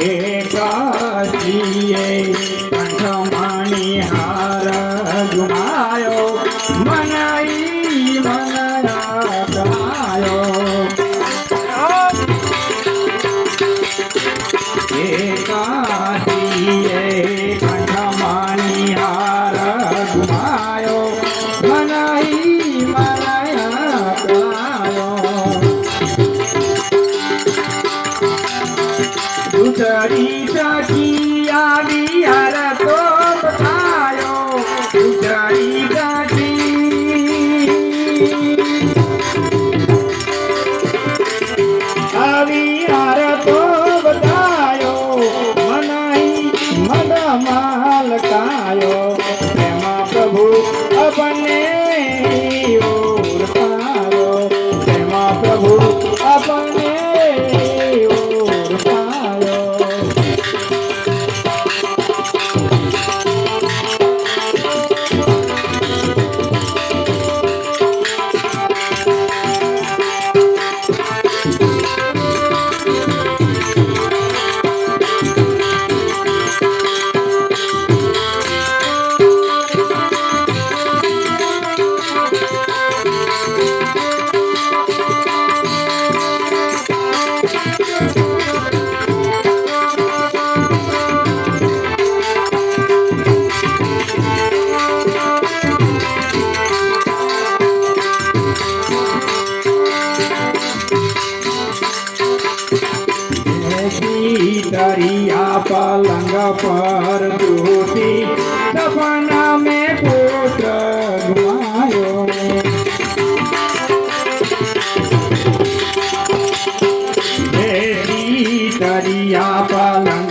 એકાજીએ ಮಾಡಿ પલંગ પર તૂટી સપના મેં પુત્ર ગુમાયો. તારી આ પલંગ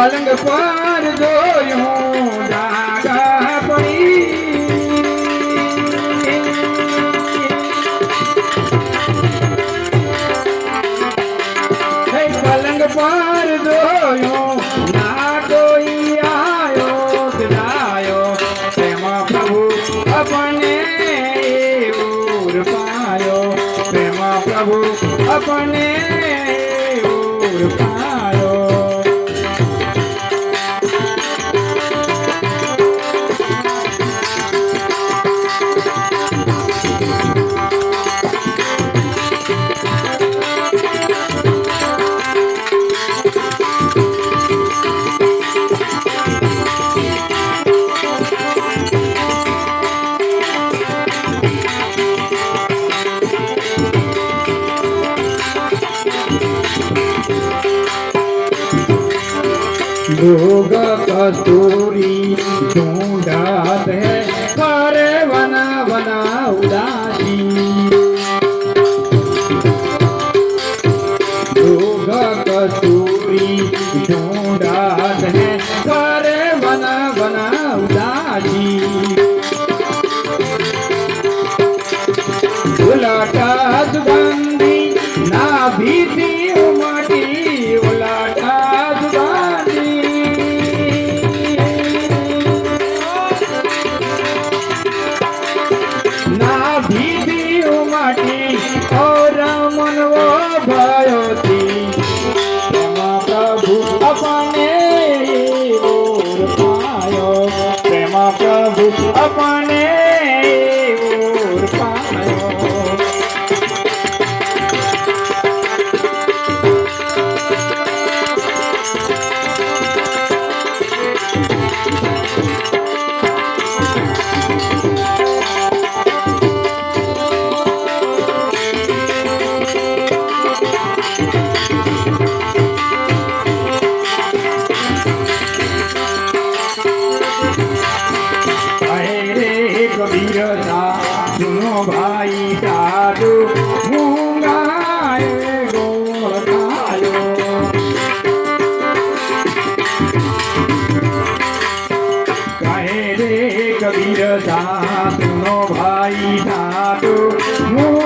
வழங்கப்பா जोग कस्तूरी ढूंढाते पर वना बना उदा વીરતા જૂનો ભાઈ દાદુ મૂંગાય કબીર સાધુનો ભાઈ સાધુ હું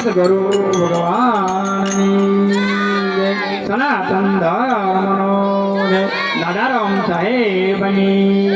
સદગુરુ ભગવાનની. સનાતન ધર્મનો. દાદારામ સાહેબની